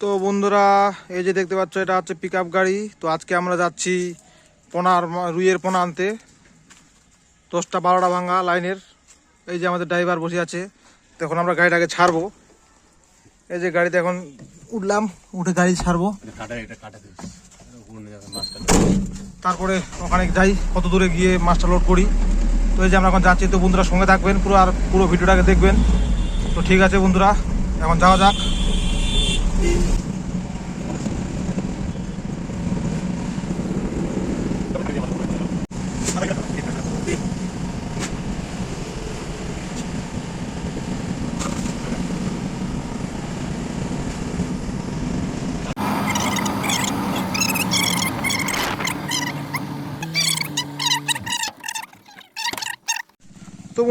তো বন্ধুরা এই যে দেখতে পাচ্ছ এটা হচ্ছে পিক গাড়ি। তো আজকে আমরা যাচ্ছি পোনার রুইয়ের পোনা আনতে। দশটা বারোটা ভাঙা লাইনের। এই যে আমাদের ড্রাইভার বসে আছে। তো এখন আমরা গাড়িটাকে ছাড়বো। এই যে গাড়িতে এখন উঠলাম উঠে গাড়ি ছাড়বো। তারপরে ওখানে যাই কত দূরে গিয়ে মাছটা লোড করি। তো এই যে আমরা এখন যাচ্ছি তো বন্ধুরা সঙ্গে থাকবেন পুরো আর পুরো ভিডিওটাকে দেখবেন। তো ঠিক আছে বন্ধুরা এখন যাওয়া যাক। তো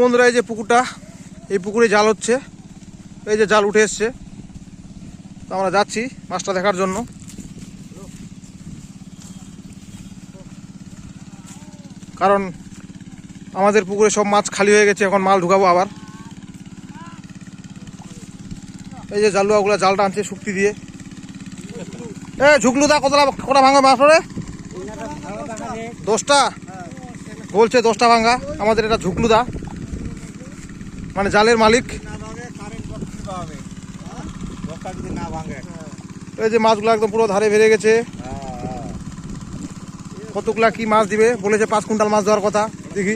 বন্ধুরা এই যে পুকুরটা এই পুকুরে জাল হচ্ছে। এই যে জাল উঠে এসছে। তো আমরা যাচ্ছি মাছটা দেখার জন্য। কারণ আমাদের পুকুরে সব মাছ খালি হয়ে গেছে, এখন মাল ঢুকাবো আবার। এই যে জালুয়াগুলো জালটা আনছে শুক্তি দিয়ে। এ ঝুকলু দা কতটা কটা ভাঙা মাছ পড়ে দশটা? বলছে দশটা ভাঙা, আমাদের এটা ঝুকলু দা। মানে জালের মালিক। এই যে মাছগুলো একদম পুরো ধারে বেড়ে গেছে। কতগুলা কি মাছ দিবে? বলেছে পাঁচ কুইন্টাল মাছ দেওয়ার কথা। দেখি।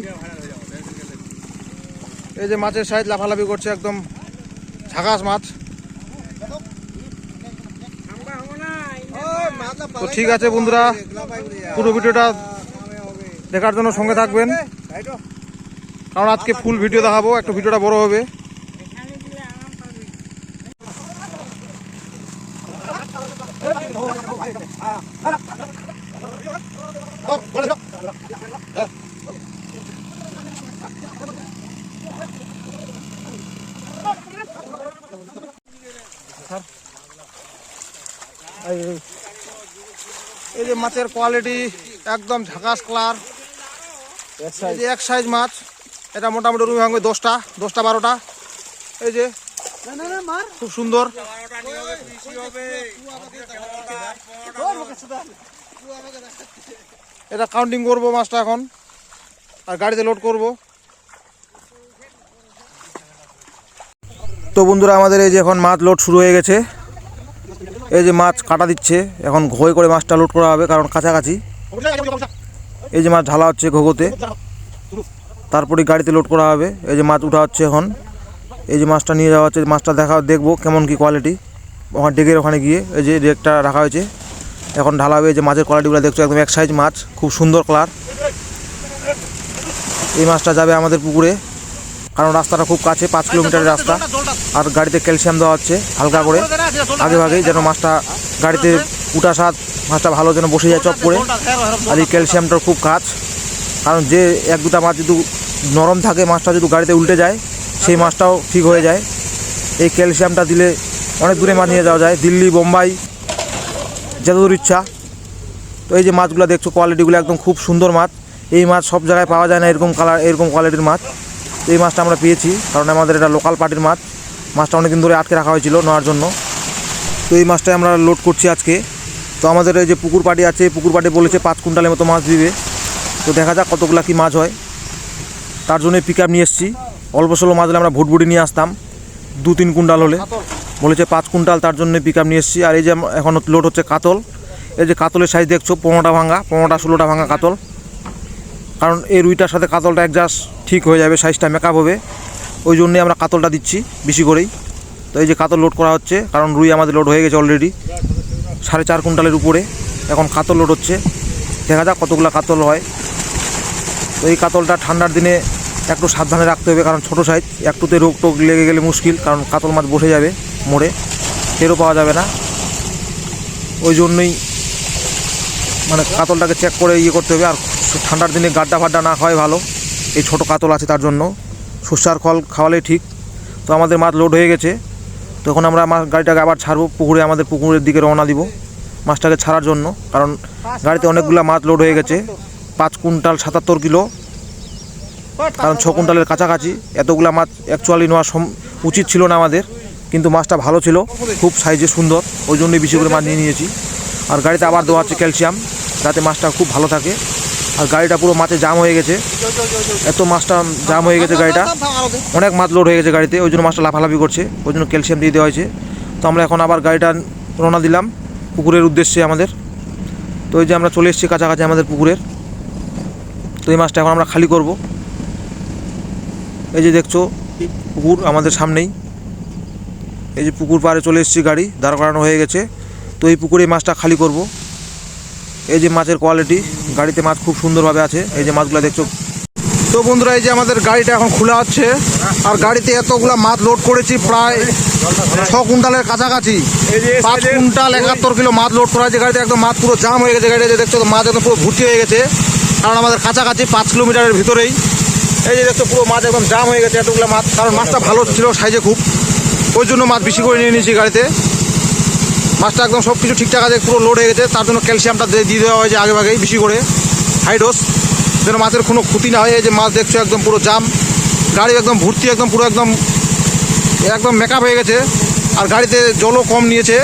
এই যে মাছের সাইজ লাফালাফি করছে একদম ঝাকাস মাছ। তো ঠিক আছে বন্ধুরা পুরো ভিডিওটা দেখার জন্য সঙ্গে থাকবেন। কারণ আজকে ফুল ভিডিও দেখাবো একটু ভিডিওটা বড় হবে। এই- যে মাছের কোয়ালিটি একদম ঝাকাস কালার এই যে এক সাইজ মাছ এটা মোটামুটি রুই ভাঙবে দশটা দশটা বারোটা। এই যে খুব সুন্দর। এটা কাউন্টিং করব মাছটা এখন, আর গাড়িতে লোড করব। তো বন্ধুরা, আমাদের এই যে এখন মাছ লোড শুরু হয়ে গেছে। এই যে মাছ কাটা দিচ্ছে, এখন ঘই করে মাছটা লোড করা হবে, কারণ কাছাকাছি। এই যে মাছ ঢালা হচ্ছে ঘোগোতে, তারপরে গাড়িতে লোড করা হবে। এই যে মাছ উঠা হচ্ছে এখন। এই যে মাছটা নিয়ে যাওয়া হচ্ছে, মাছটা দেখা, দেখব কেমন কি কোয়ালিটি ওখানে, ডেকের ওখানে গিয়ে, এই যে ডেকটা রাখা হয়েছে। এখন ঢালা হবে যে মাছের কোয়ালিটিগুলো দেখছ, একদম এক সাইজ মাছ, খুব সুন্দর কালার এই মাছটা যাবে আমাদের পুকুরে, কারণ রাস্তাটা খুব কাছে, পাঁচ কিলোমিটারের রাস্তা। আর গাড়িতে ক্যালসিয়াম দেওয়া হচ্ছে, হালকা করে। আগে ভাগেই যেন মাছটা গাড়িতে উঠা সাত, মাছটা ভালো যেন বসে যায় চপ করে। আর এই ক্যালসিয়ামটার খুব কাজ, কারণ যে এক দুটা মাছ যদি নরম থাকে, মাছটা যদি গাড়িতে উল্টে যায়, সেই মাছটাও ঠিক হয়ে যায়। এই ক্যালসিয়ামটা দিলে অনেক দূরে মাছ নিয়ে যাওয়া যায়। দিল্লি, বোম্বাই যতদূর ইচ্ছা। তো এই যে মাছগুলো দেখছ কোয়ালিটিগুলো একদম খুব সুন্দর মাছ। এই মাছ সব জায়গায় পাওয়া যায় না, এরকম কালার এরকম কোয়ালিটির মাছ। এই মাছটা আমরা পেয়েছি, কারণ আমাদের এটা লোকাল পার্টির মাছ। মাছটা অনেকদিন ধরে আটকে রাখা হয়েছিল নেওয়ার জন্য। তো এই মাছটাই আমরা লোড করছি আজকে। তো আমাদের এই যে পুকুর পাটি আছে পুকুর পাটি বলেছে পাঁচ কুইন্টালের মতো মাছ দিবে। তো দেখা যাক কতগুলা কি মাছ হয়। তার জন্য পিক আপ নিয়ে এসেছি। অল্প স্বল্প মাছ হলে আমরা ভুটভুটি নিয়ে আসতাম। দু তিন কুইন্টাল হলে। বলেছে পাঁচ কুইন্টাল তার জন্য পিক নিয়ে এসেছি। আর এই যে এখন লোড হচ্ছে কাতল। এই যে কাতলের সাইজ দেখছ, পনেরোটা ভাঙা, পনেরোটা, ষোলোটা ভাঙা কাতল। কারণ এই রুইটার সাথে কাতলটা অ্যাডজাস্ট ঠিক হয়ে যাবে সাইজটা মেকআপ হবে। ওই জন্যই আমরা কাতলটা দিচ্ছি বেশি করেই। তো এই যে কাতল লোড করা হচ্ছে, কারণ রুই আমাদের লোড হয়ে গেছে অলরেডি সাড়ে চার কুইন্টালের উপরে এখন কাতল লোড হচ্ছে। দেখা যাক কতগুলো কাতল হয়। তো এই কাতলটা ঠান্ডার দিনে একটু সাবধানে রাখতে হবে, কারণ ছোটো সাইজ একটুতে রোগ টোগ লেগে গেলে মুশকিল, কারণ কাতল মাছ বসে যাবে। মোড়ে। টেরও পাওয়া যাবে না। ওই জন্যই মানে কাতলটাকে চেক করে ইয়ে করতে হবে। আর ঠান্ডার দিনে গাড্ডা ফাড্ডা না খাওয়াই ভালো। এই ছোটো কাতল আছে তার জন্য। সর্ষার খল খাওয়ালেই ঠিক। তো আমাদের মাছ লোড হয়ে গেছে। তখন আমরা মাছ গাড়িটাকে আবার ছাড়বো। পুকুরে, আমাদের পুকুরের দিকে রওনা দিব মাছটাকে ছাড়ার জন্য। কারণ গাড়িতে অনেকগুলো মাছ লোড হয়ে গেছে। পাঁচ কুইন্টাল সাতাত্তর কিলো। কারণ ছ কুইন্টালের কাছাকাছি। এতগুলো মাছ অ্যাকচুয়ালি নেওয়া উচিত ছিল না আমাদের। কিন্তু মাছটা ভালো ছিল, খুব সাইজে সুন্দর, ওই জন্যই বেশি করে মাছ নিয়ে নিয়েছি। আর গাড়িতে আবার দেওয়া হচ্ছে ক্যালসিয়াম, যাতে মাছটা খুব ভালো থাকে। আর গাড়িটা পুরো মাছে জাম হয়ে গেছে। এত মাছটা জাম হয়ে গেছে গাড়িটা। অনেক মাছ লোড হয়ে গেছে গাড়িতে, ওই জন্য মাছটা লাফালাফি করছে, ওই জন্য ক্যালসিয়াম দিয়ে দেওয়া হয়েছে। তো আমরা এখন আবার গাড়িটা রওনা দিলাম পুকুরের উদ্দেশ্যে আমাদের। তো এই যে আমরা চলে এসেছি কাছাকাছি আমাদের পুকুরের। তো এই মাছটা এখন আমরা খালি করব। এই যে দেখছ, পুকুর আমাদের সামনেই। এই যে পুকুর পাড়ে চলে এসেছি গাড়ি, দাঁড় করানো হয়ে গেছে। তো এই পুকুরে মাছটা খালি করব। এই যে মাছের কোয়ালিটি গাড়িতে মাছ খুব সুন্দরভাবে আছে। এই যে মাছগুলো দেখছ। তো বন্ধুরা, এই যে আমাদের গাড়িটা এখন খোলা হচ্ছে আর গাড়িতে এতগুলা মাছ লোড করেছি, প্রায় ছ কুইন্টালের কাছাকাছি। পাঁচ কুইন্টাল একাত্তর কিলো মাছ লোড করা হয়েছে গাড়িতে একদম মাছ পুরো জাম হয়ে গেছে। গাড়িতে দেখছ তো মাছ একদম পুরো ভর্তি হয়ে গেছে। কারণ আমাদের কাছাকাছি পাঁচ কিলোমিটারের ভিতরেই। এই যে দেখছ, পুরো মাছ একদম জাম হয়ে গেছে, এতগুলো মাছ। কারণ মাছটা ভালো ছিল সাইজে খুব। ওই জন্য মাছ বেশি করে নিয়ে নিয়েছি গাড়িতে। মাছটা একদম সব কিছু ঠিকঠাক আছে, পুরো লোড হয়ে গেছে। তার জন্য ক্যালসিয়ামটা দিয়ে দেওয়া হয়েছে আগে ভাগেই বেশি করে। হাইডোস যেন মাছের কোনো ক্ষতি না হয়, এই যে মাছ দেখছ একদম পুরো জাম। গাড়ি একদম ভর্তি, একদম পুরো একদম একদম মেকআপ হয়ে গেছে। আর গাড়িতে জলও কম নিয়েছে।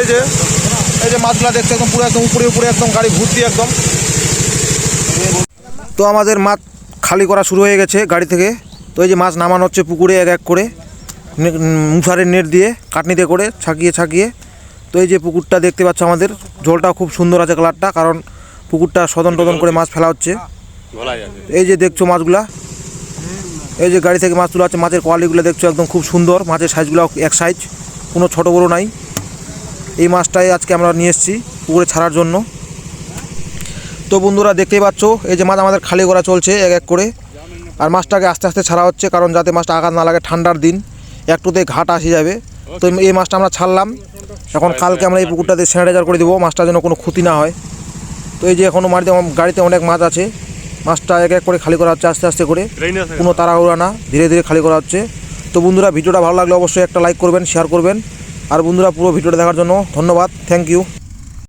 এই যে এই যে মাছগুলো দেখছ একদম পুরো একদম উপরে উপরে একদম গাড়ি ভর্তি একদম। তো আমাদের মাছ খালি করা শুরু হয়ে গেছে গাড়ি থেকে। তো এই যে মাছ নামানো হচ্ছে পুকুরে এক এক করে মুসারের নেট দিয়ে কাটনিতে করে ছাকিয়ে ছাকিয়ে। তো এই যে পুকুরটা দেখতে পাচ্ছ আমাদের জলটা খুব সুন্দর আছে কালারটা কারণ পুকুরটা সদন টদন করে মাছ ফেলা হচ্ছে। এই যে দেখছ মাছগুলা এই যে গাড়ি থেকে মাছ তোলা হচ্ছে মাছের কোয়ালিটিগুলো দেখছ একদম খুব সুন্দর মাছের সাইজগুলো এক সাইজ কোনো ছোটো বড়ো নাই। এই মাছটাই আজকে আমরা নিয়ে এসেছি পুকুরে ছাড়ার জন্য। তো বন্ধুরা দেখতেই পাচ্ছ এই যে মাছ আমাদের খালি করা চলছে এক এক করে। আর মাছটাকে আস্তে আস্তে ছাড়া হচ্ছে কারণ যাতে মাছটা আঘাত না লাগে ঠান্ডার দিন একটুতে ঘাট আসে যাবে। তো এই মাছটা আমরা ছাড়লাম। এখন কালকে আমরা এই পুকুরটাতে স্যানিটাইজার করে দেবো মাছটা যেন কোনো ক্ষতি না হয়। তো এই যে এখনও মাটিতে গাড়িতে অনেক মাছ আছে। মাছটা এক এক করে খালি করা হচ্ছে আস্তে আস্তে করে। কোনো তাড়াহুড়া না ধীরে ধীরে খালি করা হচ্ছে। তো বন্ধুরা ভিডিওটা ভালো লাগলে অবশ্যই একটা লাইক করবেন শেয়ার করবেন। আর বন্ধুরা পুরো ভিডিওটা দেখার জন্য ধন্যবাদ থ্যাংক ইউ